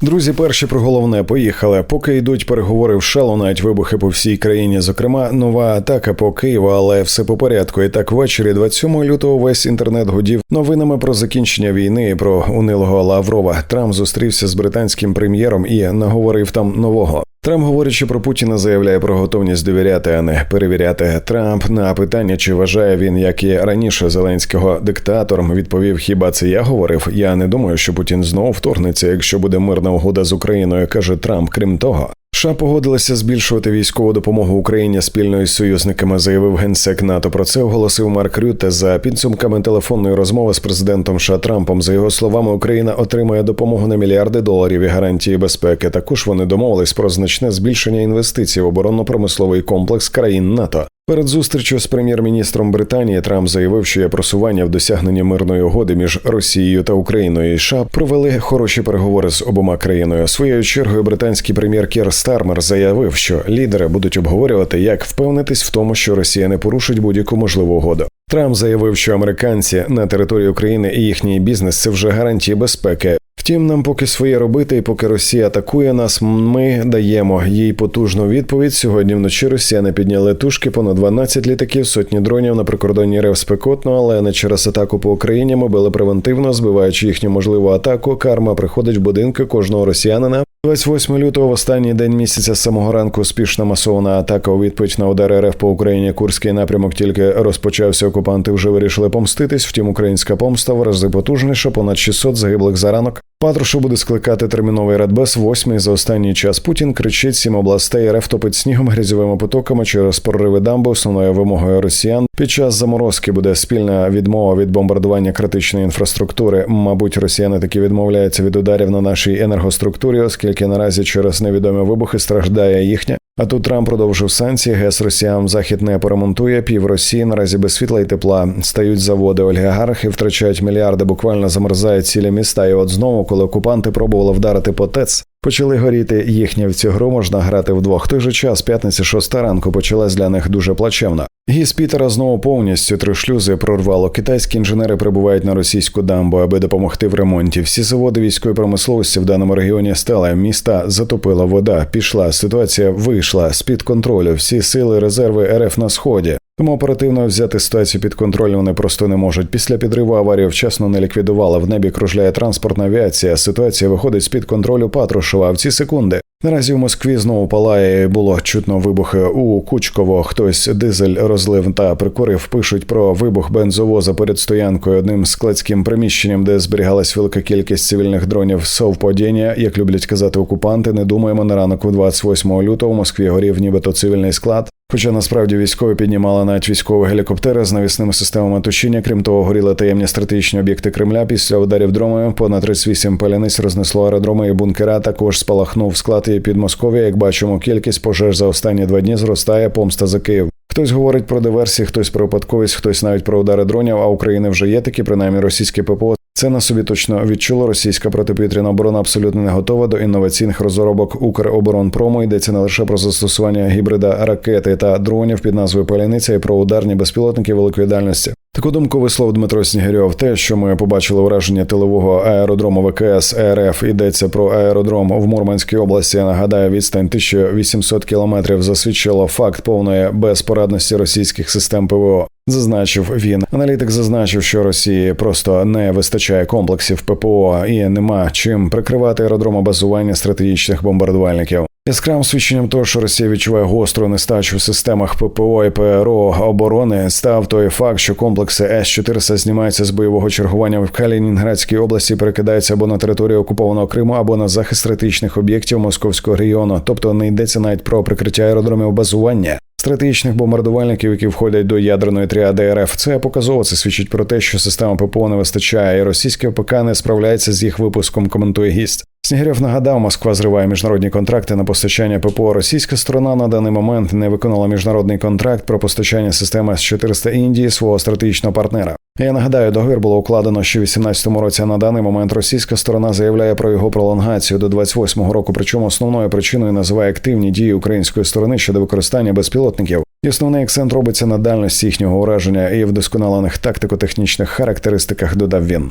Друзі, перші про головне поїхали. Поки йдуть переговори в Шалу, навіть вибухи по всій країні. Зокрема, нова атака по Києву, але все по порядку. І так ввечері, 27 лютого, весь інтернет гудів новинами про закінчення війни і про унилого Лаврова. Трамп зустрівся з британським прем'єром і наговорив там нового. Трамп, говорячи про Путіна, заявляє про готовність довіряти, а не перевіряти. Трамп на питання, чи вважає він, як і раніше Зеленського диктатором, відповів: Хіба це я говорив? Я не думаю, що Путін знову вторгнеться, якщо буде мирна угода з Україною, каже Трамп. Крім того. США погодилися збільшувати військову допомогу Україні спільно із союзниками, заявив генсек НАТО. Про це оголосив Марк Рюте за підсумками телефонної розмови з президентом США Трампом. За його словами, Україна отримає допомогу на мільярди доларів і гарантії безпеки. Також вони домовились про значне збільшення інвестицій в оборонно-промисловий комплекс країн НАТО. Перед зустрічю з прем'єр-міністром Британії Трамп заявив, що є просування в досягненні мирної угоди між Росією та Україною. І США провели хороші переговори з обома країною. Своєю чергою британський прем'єр Кір Стармер заявив, що лідери будуть обговорювати, як впевнитись в тому, що Росія не порушить будь-яку можливу угоду. Трамп заявив, що американці на території України і їхній бізнес це вже гарантії безпеки. Втім, нам поки своє робити, і поки Росія атакує нас, ми даємо їй потужну відповідь. Сьогодні вночі Росіяни підняли тушки понад 12 літаків, сотні дронів на прикордонні РФ спекотно, але не через атаку по Україні. Ми били превентивно, збиваючи їхню можливу атаку. Карма приходить в будинки кожного росіянина. 28 лютого в останній день місяця з самого ранку успішна масована атака у відповідь на удар РФ по Україні. Курський напрямок тільки розпочався. Окупанти вже вирішили помститись. Втім, українська помста в рази потужніша, понад 600 загиблих за ранок. Патрушу буде скликати терміновий радбез. Восьмий за останній час Путін кричить сім областей. РФ топить снігом грязьовими потоками через прориви дамби. Основною вимогою росіян під час заморозки буде спільна відмова від бомбардування критичної інфраструктури. Мабуть, росіяни таки відмовляються від ударів на нашій енергоструктурі, оскільки наразі через невідомі вибухи страждає їхня. А тут Трамп продовжив санкції. ГЕС Росіям захід не поремонтує. Пів Росії наразі без світла і тепла стають заводи. Олігархи втрачають мільярди, буквально замерзають цілі міста. І от знову, коли окупанти пробували вдарити по ТЕЦ, Почали горіти їхні можна грати вдвох. Той же час, п'ятниця шоста ранку, почалась для них дуже плачевна. Гіз Пітера знову повністю три шлюзи прорвало. Китайські інженери прибувають на російську дамбу, аби допомогти в ремонті. Всі заводи військової промисловості в даному регіоні стали. Міста затопила вода. Пішла. Ситуація вийшла з під контролю. Всі сили резерви РФ на сході. Тому оперативно взяти ситуацію під контроль вони просто не можуть. Після підриву аварію вчасно не ліквідували. В небі кружляє транспортна авіація. Ситуація виходить з під контролю Патрушева. В ці секунди наразі в Москві знову палає. Було чутно вибухи у Кучково. Хтось дизель розлив та прикурив. Пишуть про вибух бензовоза перед стоянкою одним складським приміщенням, де зберігалась велика кількість цивільних дронів. Совпадіння, як люблять казати окупанти. Не думаємо на ранок, 28 лютого в Москві горів, нібито цивільний склад. Хоча насправді військові піднімали навіть військові гелікоптери з навісними системами тушіння. Крім того, горіли таємні стратегічні об'єкти Кремля. Після ударів дронами понад 38 паляниць рознесло аеродроми і бункера. Також спалахнув склад і Підмосков'я. Як бачимо, кількість пожеж за останні два дні зростає помста за Київ. Хтось говорить про диверсії, хтось про випадковість, хтось навіть про удари дронів. А України вже є такі, принаймні російське ППО. Це на собі точно відчуло. Російська протиповітряна оборона абсолютно не готова до інноваційних розробок Укроборонпрому. Йдеться не лише про застосування гібрида ракети та дронів під назвою Паляниця і про ударні безпілотники великої дальності. Таку думку вислов Дмитро Снігирьов. Те, що ми побачили ураження тилового аеродрому ВКС РФ, йдеться про аеродром в Мурманській області. Я нагадаю, відстань 1800 кілометрів засвідчило факт повної безпорадності російських систем ПВО. Зазначив він. Аналітик зазначив, що Росії просто не вистачає комплексів ППО і нема чим прикривати аеродрома базування стратегічних бомбардувальників. Яскравим свідченням того, що Росія відчуває гостру нестачу в системах ППО і ПРО оборони, став той факт, що комплекси С-400 знімаються з бойового чергування в Калінінградській області, перекидаються або на територію окупованого Криму, або на захист стратегічних об'єктів московського регіону. Тобто не йдеться навіть про прикриття аеродромів базування. Стратегічних бомбардувальників, які входять до ядерної тріади РФ, це показово це свідчить про те, що система ППО не вистачає, і російське ОПК не справляється з їх випуском. Коментує гість. Снігирьов нагадав, Москва зриває міжнародні контракти на постачання ППО. Російська сторона на даний момент не виконала міжнародний контракт про постачання системи с 400 Індії свого стратегічного партнера. Я нагадаю, договір було укладено ще в 18-му році. На даний момент російська сторона заявляє про його пролонгацію до 28-го року. Причому основною причиною називає активні дії української сторони щодо використання безпілотників. І основний акцент робиться на дальності їхнього ураження і вдосконалених тактико-технічних характеристиках. Додав він.